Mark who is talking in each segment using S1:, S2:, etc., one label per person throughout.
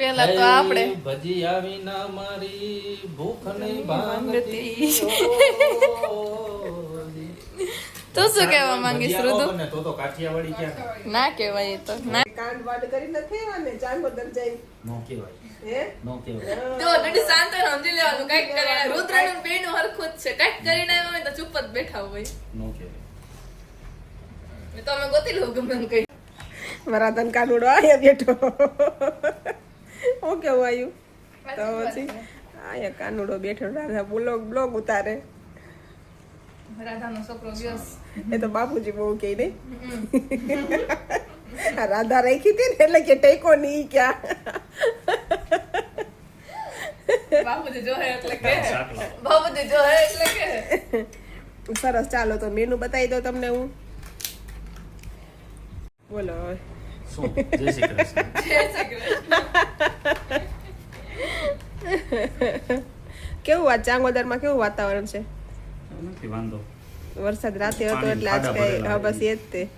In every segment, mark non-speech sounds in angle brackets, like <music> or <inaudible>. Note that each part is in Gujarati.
S1: પેલા તો આપણે.
S2: ભજી આવી ના મારી ભૂખ નહીં
S1: ભાંગતી. તો શું કહેવા માંગીશ રુદુ
S2: તો તો કાઠિયાવાડી ક્યાં
S1: ના કહેવાય તો. ના.
S3: કાંડ વાડ કરી નથી અને ચાંગો દરજાઈ.
S2: નો કહેવાય.
S3: હે?
S2: નો કહેવાય.
S1: તો ડડી શાંત સમજી લેવાનું કંઈક કરીને રુદ્રનું ને હરખું જ છે. કંઈક કરીને આવ્યા હોય તો ચૂપ જ બેઠા હોય.
S2: નો કહેવાય.
S1: તો અમે ગોતી લઉં ગમે એમ કઈ
S3: મારા તન કાનુડો આવ્યા બેઠો. હું કેવું આવ્યું તો પછી? અહીંયા કાનુડો બેઠો રાધા બ્લોગ બ્લોગ ઉતારે.
S1: રાધાનો છોકરો વ્યસ
S3: એ તો બાપુજી બહુ કે નહીં રાધા રાખી હતી ને એટલે કે ટેકો નહીં ક્યાં.
S1: બાપુજી જોહે એટલે કે. બાપુજી જોહે એટલે કે.
S3: સરસ ચાલો તો મેનુ બતાવી દો તમને હું. બોલો
S2: શું? જય શ્રી કૃષ્ણ.
S1: જય શ્રી કૃષ્ણ. <laughs>
S3: કેવું આ ચાંગોદરમાં કેવું વાતાવરણ છે?
S2: નથી વાંધો.
S3: વરસાદ રાતે હતો એટલે આજ કઈ હા બસ એ જ તે.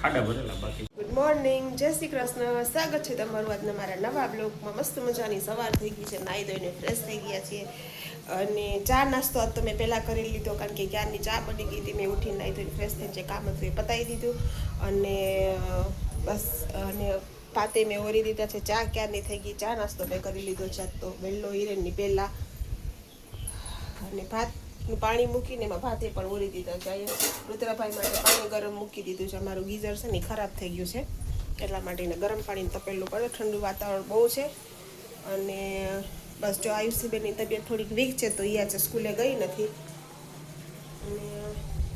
S2: ખાડા ભરેલા બાકી.
S3: ગુડ મોર્નિંગ જય શ્રી કૃષ્ણ. સ્વાગત છે તમારું આજના મારા નવા બ્લોગમાં. મસ્ત મજાની સવાર થઈ ગઈ છે. નાહી ધોઈને ફ્રેશ થઈ ગયા છીએ. અને ચા નાસ્તો આજ તો મેં પહેલાં કરી લીધો કારણ કે ક્યારની ચા બની ગઈ હતી મેં ઉઠીને નાહી ધોઈને ફ્રેશ થઈને જે કામ હતું એ પતાવી દીધું. અને બસ અને પાતે મેં ઓરી દીધા છે, ચા ક્યારની થઈ ગઈ? ચા નાસ્તો મેં કરી લીધો છે તો. વેલ્લો હિરેનની પહેલાં. અને ભાતનું પાણી મૂકીને એમાં ભાતે પણ ઓરી દીધા છે. રુદ્રાભાઈ માટે પાણી ગરમ મૂકી દીધું છે. અમારું ગીઝર છે ને ખરાબ થઈ ગયું છે. એટલા માટેને ગરમ પાણીને તપેલું પડે. ઠંડુ વાતાવરણ બહુ છે. અને બસ જો આયુષીબેનની તબિયત થોડીક વીક છે તો એ આજે સ્કૂલે ગઈ નથી. અને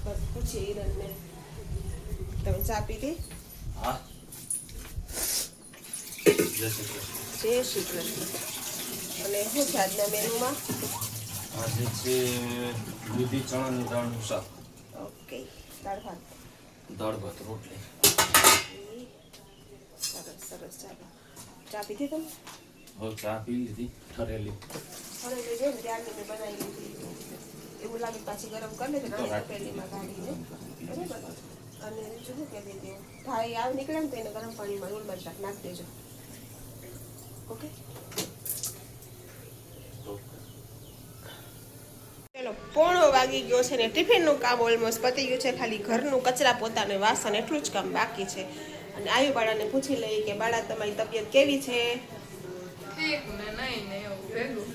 S3: બસ પૂછીએ હિરણને તમે ચા પીધી
S2: હા. જય શ્રી કૃષ્ણ
S3: જય શ્રી કૃષ્ણ અને શું છે આજના મેનુમાં?
S2: આજે છે દૂધી ચણાની દાળનું શાક
S3: ઓકે દાળ ભાત.
S2: દાળ ભાત રોટલી.
S3: સરસ સરસ ચાલો. ચા પીધી તમે?
S2: હવે ચા પી લીધી ઠરેલી.
S3: મેં જેમ ત્યારની મેં બનાવી લીધી. એવું લાગે પાછી ગરમ કરી લેજો પેલીમાં કાઢીને બરાબર? અને બીજું શું કે હું? ભાઈ આવ નીકળે ને તો એને ગરમ પાણીમાં લૂણ મરચાં નાખી દેજો. ઓકે પોણો વાગી ગયો છે ને ટિફિનનું કામ ઓલમોસ્ટ પતી ગયું છે. ખાલી ઘરનું કચરા પોતાને વાસણ એટલું જ કામ બાકી છે. અને આવી બાળાને પૂછી લઈએ કે બાળા તમારી તબિયત કેવી છે?
S1: ઠીક ને નહીં ને એવું ભેગું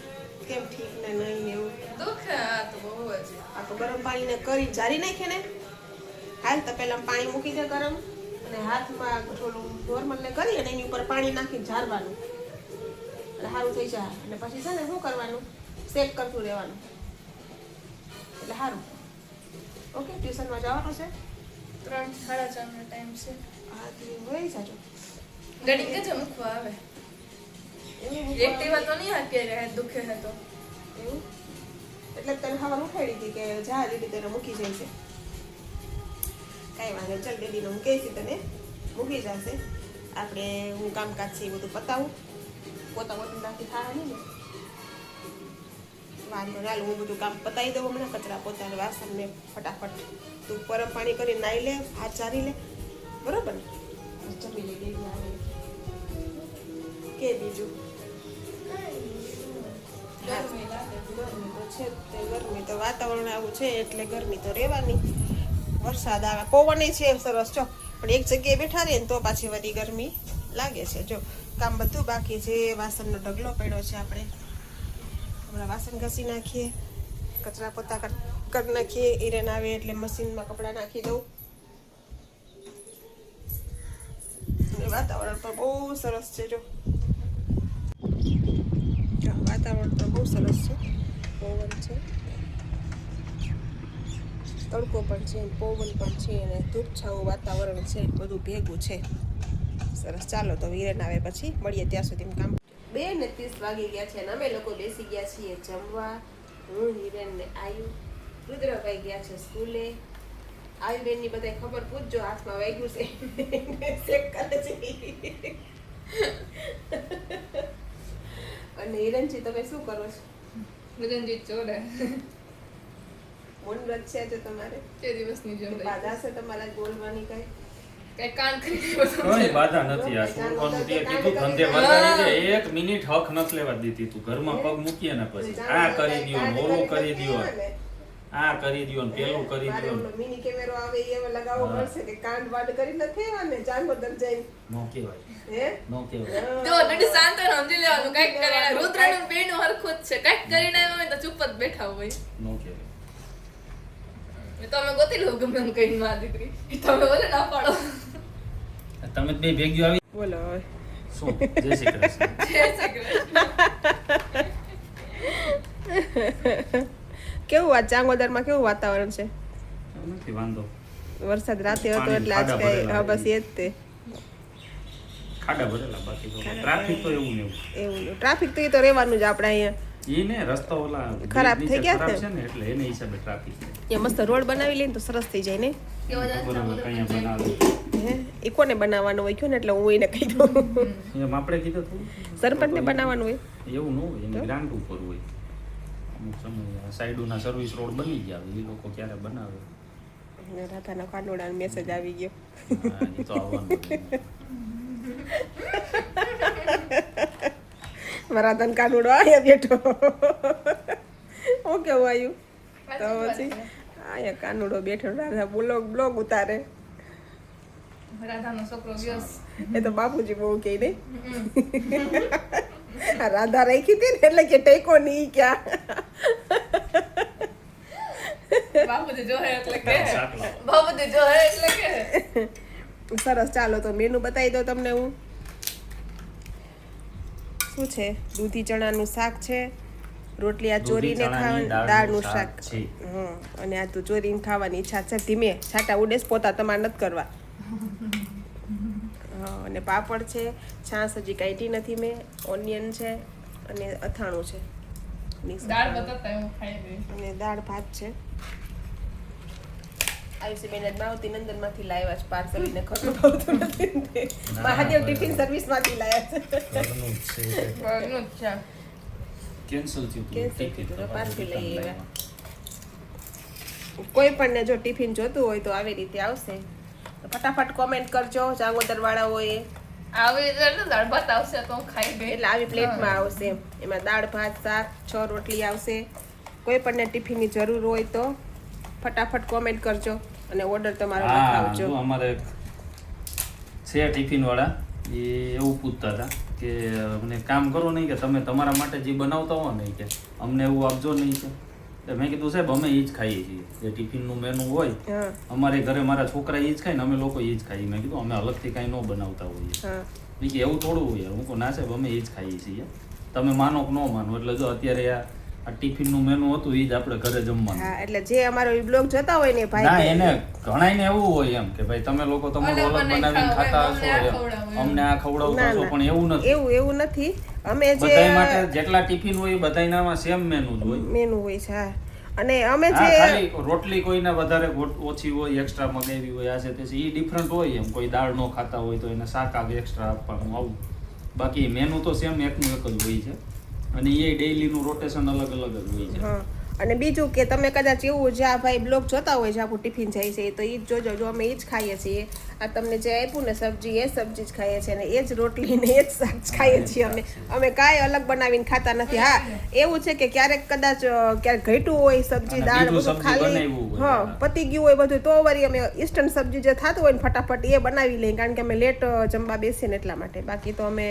S3: કેમ ઠીક ને નહીં ને એવું?
S1: દુખે આ તો બહુ જ.
S3: આ તો ગરમ પાણીને કરી જારી નાખે ને. હાલ તો પેલા પાણી મૂકી દે ગરમ. અને હાથમાં થોડું નોર્મલ ને કરી અને એની ઉપર પાણી નાખી ઝારવાનું. એટલે સારું થઈ જાય. અને પછી છે ને શું કરવાનું? શેક કરતું રહેવાનું. એટલે સારું ઓકે ટ્યુશનમાં જવાનું છે?
S1: ત્રણ સાડા ચાર નો ટાઈમ છે.
S3: હા તો વહી જાજો
S1: ગણી કેજો મૂકવા આવે. એક્ટિવા તો નહીં અત્યારે દુખે હે તો.
S3: એવું? એટલે તને હવા ઉઠાડી હતી કે જા દીદી તને મૂકી જાય છે. કાંઈ વાંધો. ચાલ બેબીને હું કહીશ તને. મૂકી જશે. આપણે હું કામકાજ છે એ બધું પતાવું. પોતા રાખી થાય વાંધો ના. હું બધું કામ પતાવી દઉં હમણાં કચરા પોતાને વાસણને ફટાફટ. તું પરમ પાણી કરી નાહી લે, હાથ ચારી લે. બરોબર? ને જમી લે કે બીજું?
S1: ગરમી
S3: તો છે તે, ગરમી તો વાતાવરણ આવું છે એટલે ગરમી તો રહેવાની. વરસાદ આવે, પવન છે સરસ, જો. પણ એક જગ્યાએ બેઠા રહીએ ને તો પાછી વધી ગરમી લાગે છે, જો. કામ બધું બાકી છે. વાસણનો ઢગલો પડ્યો છે આપણે. હમણાં વાસણ ઘસી નાખીએ. કચરા પોતા કર- નાખીએ. ઈરેન આવે એટલે મશીનમાં કપડાં નાખી દઉં. વાતાવરણ પણ બહુ સરસ છે, જો. વાતાવરણ પણ બહુ સરસ છે. પવન છે. તડકો પણ છે, પવન પણ છે અને ધૂપછાવું વાતાવરણ છે, બધું ભેગું છે. સરસ. ચાલો તો વિરેન આવે પછી મળીએ ત્યાં સુધી કામ. બે ને ત્રીસ વાગી ગયા છે અને અમે લોકો બેસી ગયા છીએ જમવા. હું હિરેન ને આયુ રુદ્રભાઈ ગયા છે સ્કૂલે. આયુબેનની બધા ખબર પૂછજો હાથમાં વાગ્યું છે. <laughs> ચેક છે. <laughs> અને હિરણજી તમે શું કરો છો?
S1: હિરણજી ચોરે
S3: મન વ્રત છે આજે તમારે?
S1: તે દિવસની જેમ
S3: બાધા છે તમારા બોલવાની કઈ?
S1: કઈ કાન કરી બધું
S2: કોઈ બાધા નથી આ છોડવાનું તે કીધું ધંધે વધારી દે એક મિનિટ હક નથી લેવા દીધી તું. ઘરમાં પગ મૂકીએ ને પછી. આ કરી દ્યો ને ઓલું કરી દ્યો. આ કરી દ્યો ને પેલું કરી
S3: મારે
S2: ને
S3: મિની કેમેરો આવે એ લગાવવો પડશે કે કાંડ વાડ કરી ને
S2: નો
S3: હે?
S2: નો
S1: નડી શાંત સમજી લેવાનું કંઈક કરીને રુદ્રનું બેનું હરખું જ છે. કંઈક કરીને આવ્યા તો ચૂપ જ બેઠા હોય.
S2: નો
S1: એ તો અમે ગોતી લો ગમે એમ કહીને માં દીકરી. તમે બોલે ના પાડો.
S2: તમે બે ભેગ્યું આવી.
S3: બોલો
S2: શું? જય શ્રી કૃષ્ણ. <laughs>
S1: જય શ્રી કૃષ્ણ.
S3: કેવું આ ચાંગોદરમાં કેવું વાતાવરણ છે?
S2: નથી વાંધો.
S3: વરસાદ રાતે હતો એટલે આજ કઈ હા બસ એ જ તે.
S2: ખાડા ભરેલા બાકી તો. ટ્રાફિક તો એવું ને એવું.
S3: એવું ટ્રાફિક તો એ તો રહેવાનું જ આપણે અહીંયા.
S2: ઈ ને રસ્તા ઓલા
S3: ખરાબ થઈ ગયા છે?
S2: ને એટલે એને હિસાબે ટ્રાફિક છે.
S3: અહીંયા મસ્ત રોડ બનાવી લઈને તો સરસ થઈ જાય ને? એ કોને બનાવવાનું હોય? કયો ને એટલે હું એને કહી દઉં.
S2: એમ આપણે કીધું સરપંચ
S3: સરપંચને બનાવવાનું હોય?
S2: એવું ન હોય એને ગ્રાન્ટ ઉપર હોય. અમુક સમય સાઈડોના સર્વિસ રોડ બની ગયા હોય એ લોકો ક્યારે બનાવે?
S3: રાધાના કાનોડા મેસેજ આવી ગયો.
S2: હા, એ તો આવવાનું.
S3: મારા રાધાનો કાનુડો આવ્યા બેઠો. હું કેવું આવ્યું તો પછી આયા કાનુડો બેઠો રાધા બ્લોગ બ્લોગ ઉતારે.
S1: રાધાનો છોકરો ગયો.
S3: એ તો બાપુજી બહુ કહે દે રાધા રાખી હતી ને એટલે કે ટેકો નહીં ક્યાં.
S1: બાપુજી જોહે એટલે કે. બાપુજી જોહે એટલે કે.
S3: સરસ ચાલો તો મેનુ બતાવી દો તમને હું. શું છે? દૂધી ચણાનું શાક છે. રોટલી આ ચોરીને ખાવાની
S2: દાળનું
S3: શાક
S2: હમ છે.
S3: હં અને આ તો ચોરીને ખાવાની ઈચ્છા છે. ધીમે છાટા ઉડેસ પોતા તમારે નથી કરવા. <laughs> હં, અને પાપડ છે છાશ હજી કાઢી નથી મેં. ઓનિયન છે અને અથાણું છે. મિક્સ
S1: દાળ
S3: અથાણું.
S1: બતાતા હું ખાઈ ગઈ
S3: અને દાળ ભાત છે. આયુષી બેન માવતી નંદનમાંથી લાવ્યા છે પાર્સલ ને ખબર ભાવતું નથી મહાદેવ ટિફિન સર્વિસમાંથી લાવ્યા છે
S2: ઘરનું જ છે
S1: જ
S2: કેન્સલ થયું ટિકિટ
S3: થયું પાછી લઈ આવ્યા. કોઈ પણ ને જો ટિફિન જોતું હોય તો આવી રીતે આવશે તો ફટાફટ કોમેન્ટ કરજો જાગોદર હોય
S1: આવી દાળ ભાત આવશે તો હું ખાઈ ગઈ
S3: એટલે આવી પ્લેટમાં આવશે એમાં દાળ ભાત શાક છ રોટલી આવશે કોઈ પણને ટિફિનની જરૂર હોય તો ફટાફટ કોમેન્ટ કરજો અને ઓર્ડર તમારો લખાવજો
S2: અમારે છે ટિફિન વાળા એ એવું પૂછતા હતા કે અમને કામ કરો નહીં કે તમે તમારા માટે જે બનાવતા હો નહીં કે અમને એવું આપજો નહીં કે. મેં કીધું સાહેબ અમે એ જ ખાઈએ છીએ. જે ટિફિનનું મેનુ હોય અમારે ઘરે મારા છોકરા એ જ ખાય ને અમે લોકો એ જ ખાઈએ. મેં કીધું અમે અલગથી કાંઈ ન બનાવતા હોઈએ. મેં કીધું એવું થોડું હોય હું કહું ના સાહેબ અમે એ જ ખાઈએ છીએ. તમે માનો કે ન માનો એટલે જો અત્યારે આ આ ટિફિનનું મેનુ હતું એ જ આપણે ઘરે જમવાનું.
S3: હા એટલે જે અમારો બ્લોગ જોતા હોય ને
S2: ના એને ઘણાયને એવું હોય એમ કે ભાઈ તમે લોકો તમારું
S1: અલગ
S2: બનાવીને ખાતા હશો
S1: અમને આ
S2: ખવડાવતા હશો પણ એવું નથી.
S3: એવું એવું નથી. અમે જે
S2: બધાય માટે જેટલા ટિફિન હોય બધાયનામાં સેમ મેનુ જ હોય.
S3: મેનુ હોય છે હા. અને અમે જે
S2: ખાલી રોટલી કોઈને વધારે ઓછી હોય એક્સ્ટ્રા મગાવી હોય આ છે તે એ ડિફરન્ટ હોય એમ. કોઈ દાળ નો ખાતા હોય તો એને શાક આવે એક્સ્ટ્રા આપવાનું આવું. બાકી મેનુ તો સેમ એકનું એક જ હોય છે. અને એ ડેઈલીનું રોટેશન અલગ અલગ જ હોય છે.
S3: હા. અને બીજું કે તમે કદાચ એવું જે આ ભાઈ બ્લોગ જોતા હોય છે આખું ટિફિન જાય છે તો એ જ જોજો. જો અમે એ જ ખાઈએ છીએ આ તમને જે આપ્યું ને સબ્જી એ સબ્જી જ ખાઈએ છીએ અને એ જ રોટલી ને એ જ શાક ખાઈએ છીએ અમે. અમે કાંઈ અલગ બનાવીને ખાતા નથી. હા એવું છે કે ક્યારેક કદાચ ક્યારેક ઘટ્યું હોય સબ્જી દાળ બધું ખાલી હા પતી ગયું હોય બધું તો વળી અમે ઇન્સ્ટન્ટ સબ્જી જે થતું હોય ને ફટાફટ એ બનાવી લઈએ. કારણ કે અમે લેટ જમવા બેસીએ ને એટલા માટે. બાકી તો અમે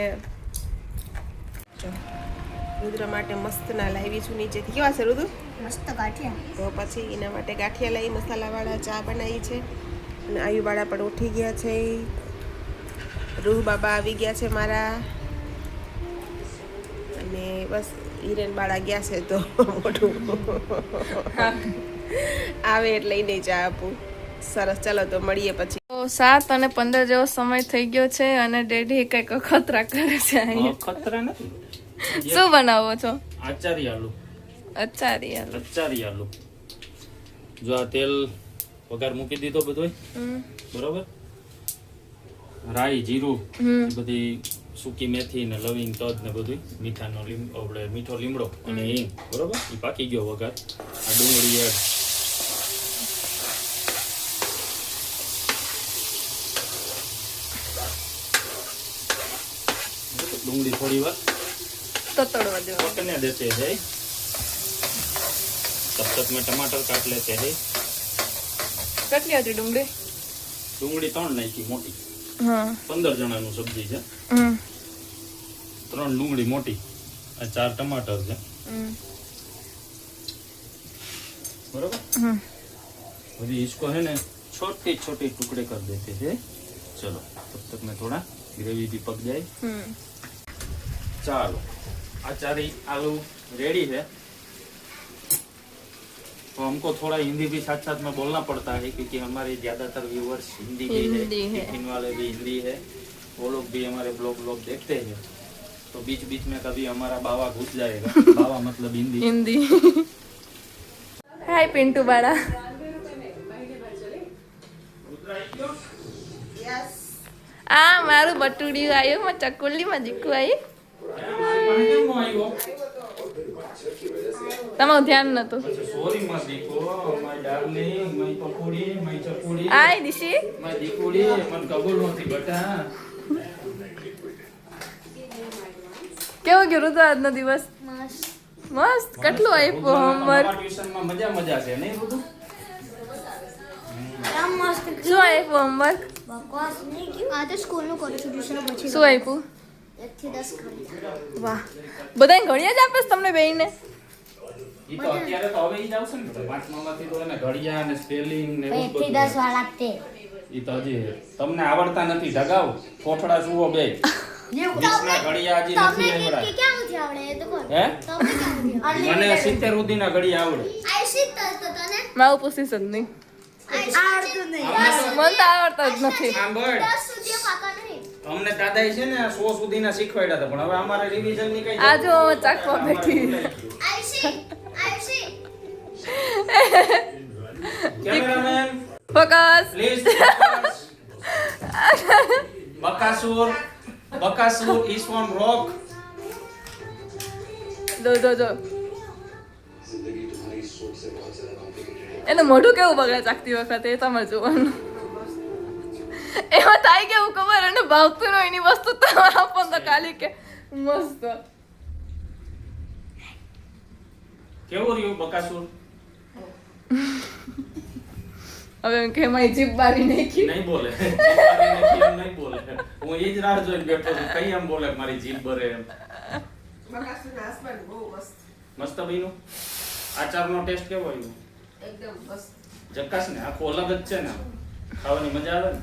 S3: રુદ્ર માટે મસ્ત ના લાવી છું નીચેથી. કેવા છે રુદ્ર?
S4: મસ્ત ગાંઠિયા.
S3: તો પછી એના માટે ગાંઠિયા લઈ મસાલાવાળા ચા બનાવી છે. અને આયુવાળા પણ ઉઠી ગયા છે. રૂહ બાબા આવી ગયા છે મારા. અને બસ હિરેન બાળા ગયા છે તો મોટું આવે એટલે એને ચા આપું. સરસ ચાલો તો મળીએ પછી.
S1: તો સાત અને પંદર જેવો સમય થઈ ગયો છે અને ડેડી કંઈક અખતરા કરે છે અહીંયા.
S2: અખતરા નથી.
S1: શું બનાવો છો?
S2: આચારી આલુ
S1: અચારી આલુ
S2: અચારી આલુ જો આ તેલ વઘાર મૂકી દીધો
S1: બધો
S2: બરોબર? રાઈ જીરું બધી સૂકી મેથી ને લવિંગ તજ ને બધું મીઠાનો આપણે મીઠો લીમડો અને હિંગ. બરોબર? એ પાકી ગયો વગર આ ડુંગળી એડ. ડુંગળી થોડી વાર
S1: તતડવા દેવા
S2: पकने देते हैं तब तक में टमाटर काट लेते हैं
S1: કેટલી હતી ડુંગળી
S2: ડુંગળી ત્રણ નાખી મોટી
S1: હા
S2: પંદર જણાનું સબ્જી છે
S1: હમ
S2: ત્રણ ડુંગળી મોટી આ ચાર ટમાટર છે
S1: હમ
S2: बरोबर
S1: હમ
S2: अभी इसको है ना छोटे छोटे टुकड़े कर देते हैं चलो तब तक में थोड़ा ग्रेवी भी पक जाए
S1: હમ
S2: चलो अचारी आलू रेडी है तो हमको थोड़ा हिंदी भी साथ साथ में बोलना पड़ता है क्योंकि हमारे ज्यादातर व्यूवर्स हिंदी भी
S1: हिंदी
S2: है
S1: है।
S2: टिफिन वाले भी हिंदी है वो लोग भी हमारे ब्लॉग ब्लॉग देखते हैं तो बीच बीच में कभी हमारा बावा घुस जाएगा <laughs> बावा मतलब हिंदी
S1: હિન્દી હાય પિન્ટુ બાળા
S3: યસ
S1: આ મારું બટુડિયું આવ્યું માં ચકુલીમાં જીકુ આવી તમારું ધ્યાન નતું.
S2: સોરી માં દીકો my darling my pakodi my ચકોડી.
S1: આય દિશી.
S2: માય દીકોડી મને કબૂલ નથી બટા.
S1: કેવો ગયો ઋતુ આજનો દિવસ? મસ્ત. કેટલું આપ્યું હોમવર્ક
S2: ટ્યુશનમાં મજા મજા છે નહીં બધું?
S1: શું આપ્યું હોમવર્ક
S4: આ તો સ્કૂલનું કરું છું ટ્યુશન પછી
S1: શું આપ્યું વાહ. બધાય ઘડિયા જ આપે તમને બેયને?
S2: ઈ તો અત્યારે તો હવે ઈ જ આવશે ને. પાંચમામાંથી તો એને ઘડિયા ને સ્પેલિંગ ને એવું
S4: એકથી
S2: બધું.
S4: દસ વાળા તે
S2: ઈ તો હજી તમને આવડતા નથી. ઢગાવ કોઠડા જુઓ બે. મને સિત્તેર સુધીના ઘડિયા આવડે.
S1: માવ જ નહીં.
S4: આવડતું નહીં
S1: મને તો આવડતા જ નથી.
S2: અમને દાદાએ છે ને 100 સુધીના શીખવાડ્યા હતા પણ હવે અમારે રિવિઝનની કઈ
S1: આ જો ચાકવા બેઠી.
S4: શીખ
S2: cameraman
S1: focus
S2: please Bakasur Bakasur is from rock
S1: જો જો જો. એનું મોઢું કેવું બગડે ચાકતી વખતે એ તમારે જોવાનું. એમાં થાય કેવું ખબર અને ભાવતું ન એની વસ્તુ તો આપો તો ખાલી કે મસ્ત.
S2: કેવું રહ્યું બકાસુર?
S1: હવે એમ કે મારી જીભ બારી નાખી.
S2: નહીં બોલે. નહીં બોલે. હું એ જ રાહ જોઈને બેઠો છું. કઈ એમ બોલે મારી જીભ ભરે એમ.
S3: મસ્ત.
S2: મસ્ત આચાર આચારનો ટેસ્ટ કેવો આવ્યો?
S3: એકદમ મસ્ત.
S2: જકાસ ને આખો અલગ જ છે ને ખાવાની મજા આવે ને?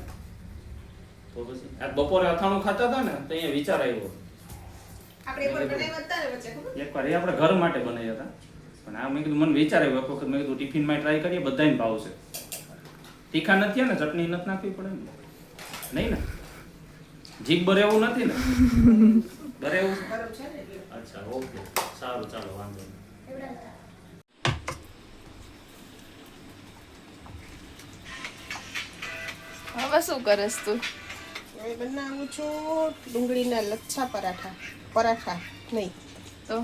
S2: આ બપોરે અથાણું ખાતા હતા ને તો અહીંયા વિચાર આવ્યો.
S3: આપણે એકવાર બનાવ્યા હતા ને વચ્ચે ખબર?
S2: એકવાર એ આપણે ઘર માટે બનાવ્યા હતા. પણ આ મેં કીધું મને વિચાર આવ્યો એક વખત મેં કીધું ટિફિનમાં ટ્રાય કરીએ બધાને ભાવશે તીખા નથી ને ચટણી નથી નાખવી પડે ને. નહીં ને? જીભ ભરે એવું નથી ને? બરે એવું છે?
S3: ગરમ છે ને એટલે?
S2: અચ્છા ઓકે. સારું ચાલો વાંધો નહીં.
S1: હવે શું કરે તું?
S3: હવે બનાવું છું ડુંગળીના લચ્છા પરાઠા. પરાઠા નહીં.
S1: તો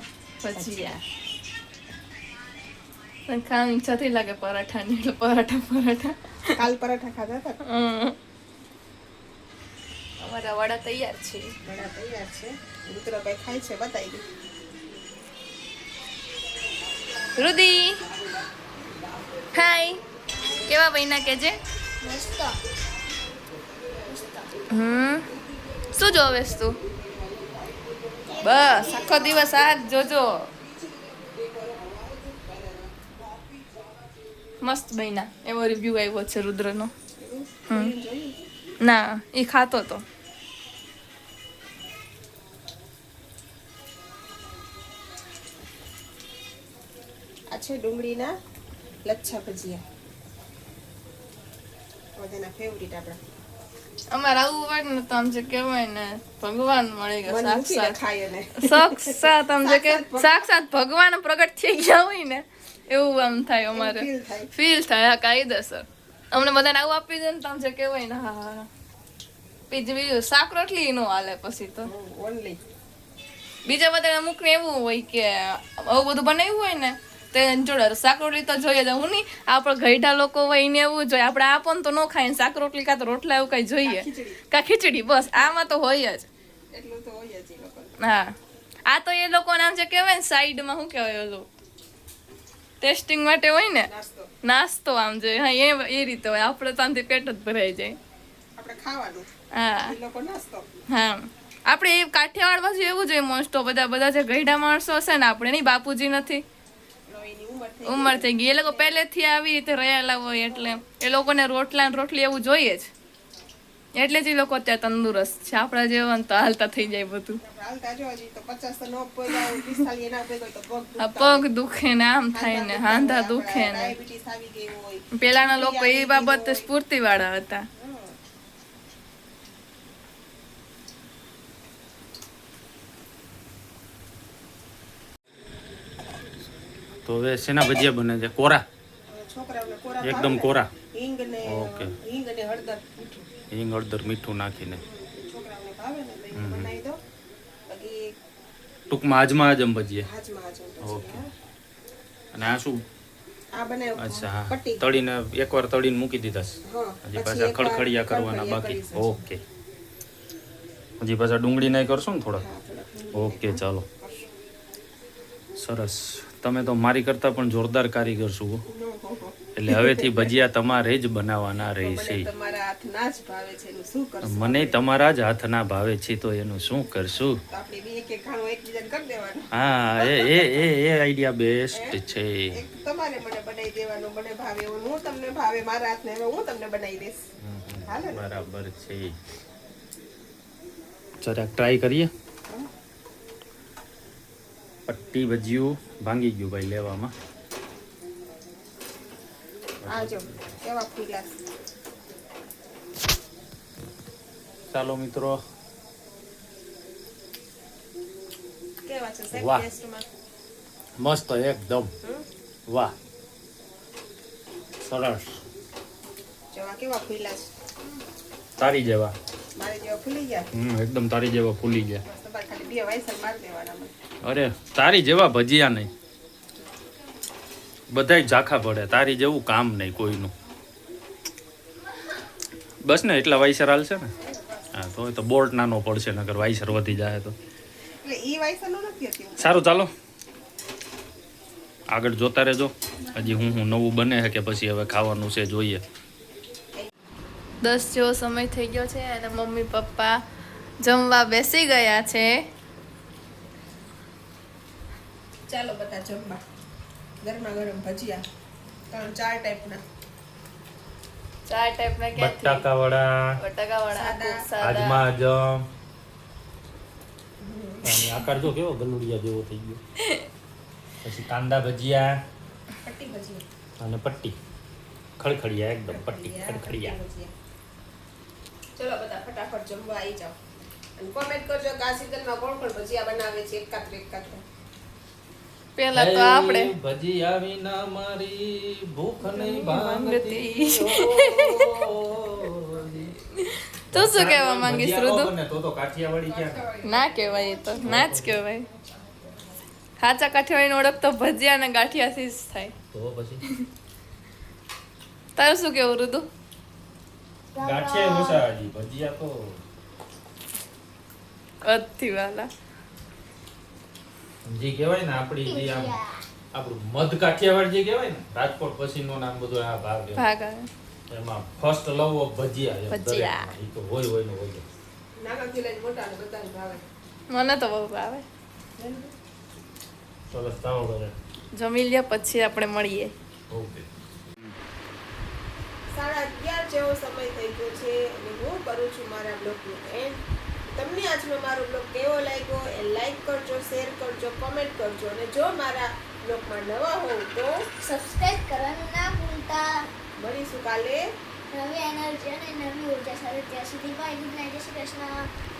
S1: તને ખાવાની ઈચ્છા થઈ લાગે પરાઠા ને એટલે પરાઠા પરાઠા.
S3: કાલ પરાઠા ખાધા હતા?
S1: અમારા વડા તૈયાર છે.
S3: વડા તૈયાર છે. રુદ્રભાઈ ખાય છે બતાવી દઉં
S1: રુધિ હાય. કેવા બન્યા કેજે
S4: મસ્ત.
S1: હમ? શું જોવેશ તું? બસ, આખો દિવસ આ જોજો. મસ્ત બન્યા. એવો રિવ્યુ આવ્યો છે રુદ્રનો. હમ. ના એ ખાતો તો.
S3: આ છે ડુંગળીના લચ્છા ભજીયા. બધાના ફેવરિટ આપણા.
S1: અમારે આવું હોય ને તો આમ જે કહેવાય ને ભગવાન મળી ગયો સાક્ષાત. સાક્ષાત આમ જે કે સાક્ષાત ભગવાન પ્રગટ થઈ ગયા હોય ને એવું આમ થાય અમારે. ફીલ થાય. હા કાયદેસર. અમને બધાને આવું આપી દે ને તો આમ જે કહેવાય ને હા હા બીજું બીજું શાક રોટલી નો હાલે પછી તો.
S3: ઓનલી
S1: બીજા બધા અમુક ને એવું હોય કે આવું બધું બનાવ્યું હોય ને તો એની જોડે શાકરોટલી તો જોઈએ જ. હું નહીં આપણે ગઈઢા લોકો હોય એને એવું જોઈએ આપણે આ પણ તો ન ખાય ને શાક રોટલી કાં તો રોટલા એવું કઈ જોઈએ. કાં ખીચડી. બસ આમાં તો હોય જ.
S3: એટલું તો હોય જ
S1: હા. આ તો એ લોકો નામ જે કહેવાય ને સાઈડમાં શું કહેવાય ઓલું? ટેસ્ટિંગ માટે હોય ને?
S3: નાસ્તો.
S1: આમ જોઈએ હા એ એ રીતે હોય. આપણે તો આમથી પેટ જ ભરાઈ જાય.
S3: આપણે ખાવાનું.
S1: હા.
S3: એ લોકો નાસ્તો.
S1: હા. આપણે એ કાઠિયાવાડ બાજુ એવું જોઈએ મોસ્ટ ઓફ બધા બધા જે ગઈડા માણસો હશે ને આપણે નહીં બાપુજી નથી.
S3: નો ઉંમર થઈ
S1: ગઈ. એ લોકો પહેલેથી આવી રીતે રહેલા હોય એટલે એ લોકોને રોટલા રોટલી એવું જોઈએ જ. એટલે જ એ લોકો અત્યારે તંદુરસ્ત છે. આપણા જેવા ને તો હાલતા થઈ જાય બધું.
S3: પગ
S1: દુખે ને આમ થાય ને હાંધા દુખે ને. પેલાના લોકો એ બાબત સ્ફૂર્તિ વાળા હતા.
S2: તો હવે શેના ભજીયા બને છે? કોરા? એકદમ કોરા. ઓકે.
S3: હિંગ હળદર મીઠું.
S2: નાખીને. ટૂંકમાં આજમાં આજમ
S3: ભજીએ
S2: ઓકે. અને આ શું? અચ્છા તળીને એકવાર તળીને મૂકી દીધા હજી
S3: પાછા
S2: ખડખડિયા કરવાના બાકી. ઓકે. હજી પાછા ડુંગળી નાય કરશો ને થોડા ઓકે ચાલો. સરસ. તમે તો મારી કરતા પણ જોરદાર કારીગર છો. એટલે હવેથી ભજીયા તમારે જ બનાવવાના રહેશે.
S3: મને તમારા જ
S2: હાથના ભાવે છે તો એનું શું કરશું? હા એ એ એ એ આઈડિયા બેસ્ટ છે.
S3: તમારે મને બનાવી દેવાનું મને ભાવે હું તમને ભાવે મારા હાથને હું તમને બનાવી દઈશ.
S2: બરાબર છે. જરાક ટ્રાય કરીએ. પટ્ટી ભજીયું ભાંગી ગયું ભાઈ લેવામાં. ચાલો મિત્રો. વાહ. મસ્ત એકદમ. વાહ. સરસ. તારી જેવા. હમ એકદમ તારી જેવા ફૂલી ગયા.
S3: વાયસર
S2: અરે તારી જેવા ભજીયા નહીં. બધાય ઝાખા પડે તારી જેવું કામ નહીં કોઈનું. બસ ને એટલા વાઈસર હાલશે ને? હા તો તો બોલ્ટ નાનો પડશે નગર વાયસર વધી જાય તો.
S3: વાયસર
S2: સારું ચાલો. આગળ જોતા રહેજો. હજી હું હું નવું બને છે કે પછી હવે ખાવાનું છે જોઈએ.
S1: દસ જેવો સમય થઈ ગયો છે અને મમ્મી પપ્પા જમવા બેસી ગયા છે.
S3: ચાલો બધા જમવા. ગરમા ગરમ ભજીયા. ત્રણ ચાર ટાઈપના.
S1: ચાર ટાઈપના ક્યાંથી?
S2: બટાકા વડા
S1: બટાકા વડા
S3: સાદા.
S2: આજમ અને આકાર જો કેવો ગલુડિયા જેવો થઈ ગયો. પછી કાંદા ભજીયા.
S3: પટ્ટી ભજીયા.
S2: અને પટ્ટી. ખડખડિયા એકદમ પટ્ટી ખડખડિયા.
S3: ચલો બધા ફટાફટ જમવા આવી જાઓ. અને કોમેન્ટ કરજો કે આ સિઝનમાં કોણ કોણ ભજીયા બનાવે છે એકાત્ર એકાત્ર.
S1: પેલા તો આપણે
S2: ભજી આવી ના મારી ભૂખ નહીં
S1: ભાંગતી. તો શું કહેવા માંગીશ રુદુ?
S2: તો તો કાઠિયાવાડી ક્યાં
S1: ના કહેવાય તો ના જ કહેવાય. સાચા કાઠિયાવાડીની ઓળખ તો ભજીયા અને ગાંઠિયાથી જ થાય.
S2: તો પછી?
S1: તારું શું કેવું ઋતુ
S2: ગાંઠિયા ઓછા ભજીયા તો
S1: અતિ વાલા.
S2: જે કહેવાય ને આપણી જે આમ આપણું મધ કાઠિયાવાડ જે કહેવાય ને રાજકોટ પછીનો નામ બધો આ ભાગ
S1: ભાગ
S2: એમાં ફર્સ્ટ લવ ભજીયા એમ
S1: ભજીયા.
S2: એ તો હોય હોય ને હોય
S1: મને તો બહુ ભાવે.
S2: સરસ તાવો કરે
S1: જમી લ્યા પછી આપણે મળીએ.
S2: ઓકે
S3: સાડા અગિયાર જેવો સમય થઈ ગયો છે અને હું કરું છું મારા બ્લોગનું એન્ડ તમને આજનો મારો બ્લોગ કેવો લાગ્યો એ લાઈક કરજો શેર કરજો કમેન્ટ કરજો અને જો મારા બ્લોગમાં નવા હોવ તો
S4: સબસ્ક્રાઇબ કરવાનું ના ભૂલતા.
S3: મળીશું કાલે.
S4: નવી એનર્જી અને નવી ઊર્જા સાથે. ત્યાં સુધી બાય ગુડ નાઇટ જય શ્રી કૃષ્ણ.